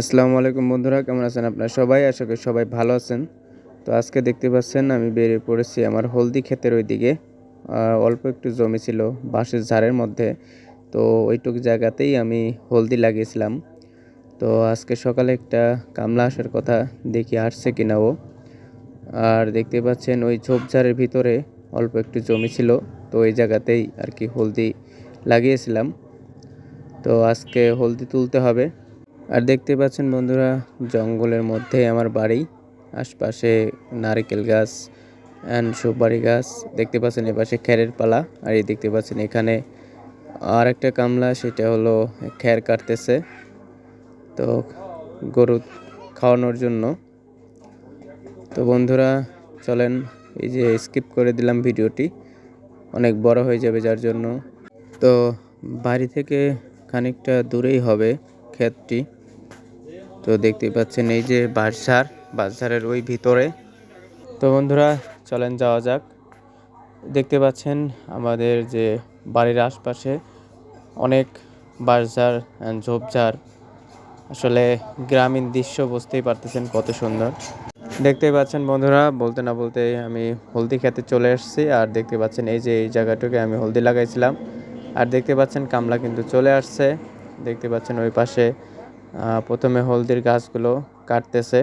আসসালামু আলাইকুম বন্ধুরা, কেমন আছেন আপনারা সবাই? আশা করি সবাই ভালো আছেন। তো আজকে দেখতে পাচ্ছেন, আমি বেরিয়ে পড়েছি আমার হলদি ক্ষেতের ওইদিকে। আর অল্প একটু জমি ছিল বাঁশের ঝাড়ের মধ্যে। তো ওইটুকু জায়গাতেই আমি হলদি লাগিয়েছিলাম। তো আজকে সকালে একটা কামলা আসার কথা দেখি, আসছে কিনা ও। আর দেখতে পাচ্ছেন, ওই ঝোপঝাড়ের ভিতরে অল্প একটু জমি ছিল। তো ওই জায়গাতেই আর কি হলদি লাগিয়েছিলাম। তো আজকে হলদি তুলতে হবে। আর দেখতে পাচ্ছেন বন্ধুরা, জঙ্গলের মধ্যে আমার বাড়ি। আশপাশে নারকেল গাছ অ্যান্ড সুপারি গাছ। দেখতে পাচ্ছেন এপাশে খ্যারের পালা আর এই দেখতে পাচ্ছেন এখানে আর একটা কামলা, সেটা হলো খ্যার কাটতেছে। তো গরু খাওয়ানোর জন্য। তো বন্ধুরা, চলেন এই যে স্কিপ করে দিলাম ভিডিওটি। অনেক বড় হয়ে যাবে যার জন্য। তো বাড়ি থেকে খানিকটা দূরেই হবে। ক্ষেতটি। তো দেখতে পাচ্ছেন এই যে বাঁশঝাড়, বাঁশঝাড়ের ওই ভিতরে। তো বন্ধুরা, চলেন যাওয়া যাক। দেখতে পাচ্ছেন আমাদের যে বাড়ির আশপাশে অনেক বাঁশঝাড়, ঝোপঝাড়। আসলে গ্রামীণ দৃশ্য বুঝতেই পারতেছেন কত সুন্দর। দেখতে পাচ্ছেন বন্ধুরা, বলতে না বলতে আমি হলদি খেতে চলে এসেছি। আর দেখতে পাচ্ছেন এই যে এই জায়গাটুকে আমি হলদি লাগাইছিলাম। আর দেখতে পাচ্ছেন কামলা কিন্তু চলে আসছে। দেখতে পাচ্ছেন ওই পাশে প্রথমে হলদির গাছগুলো কাটতেছে,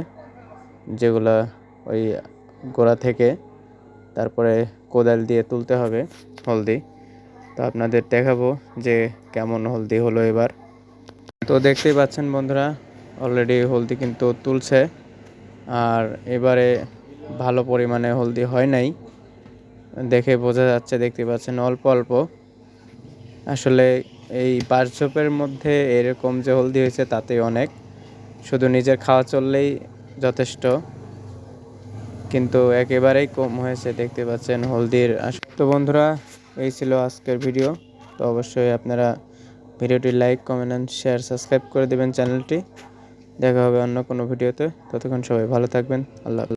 যেগুলো ওই গোড়া থেকে। তারপরে কোদাল দিয়ে তুলতে হবে হলদি। তো আপনাদের দেখাবো যে কেমন হলদি হলো এবার। তো দেখতেই পাচ্ছেন বন্ধুরা অলরেডি হলদি কিন্তু তুলছে। আর এবারে ভালো পরিমাণে হলদি হয় নাই। দেখে বোঝা যাচ্ছে, দেখতে পাচ্ছেন অল্প অল্প। আসলে এই বাঁশঝোপের মধ্যে এরকম যে হলদি হয়েছে তাতে অনেক। শুধু নিজের খাওয়া চললেই যথেষ্ট। কিন্তু একেবারেই কম হয়েছে, দেখতে পাচ্ছেন হলদির তো বন্ধুরা, এই ছিল আজকের ভিডিও। তো অবশ্যই আপনারা ভিডিওটি like, comment and share, subscribe করে দেবেন চ্যানেলটি। দেখা হবে অন্য কোনো ভিডিওতে। ততক্ষণ সবাই ভালো থাকবেন। আল্লাহ।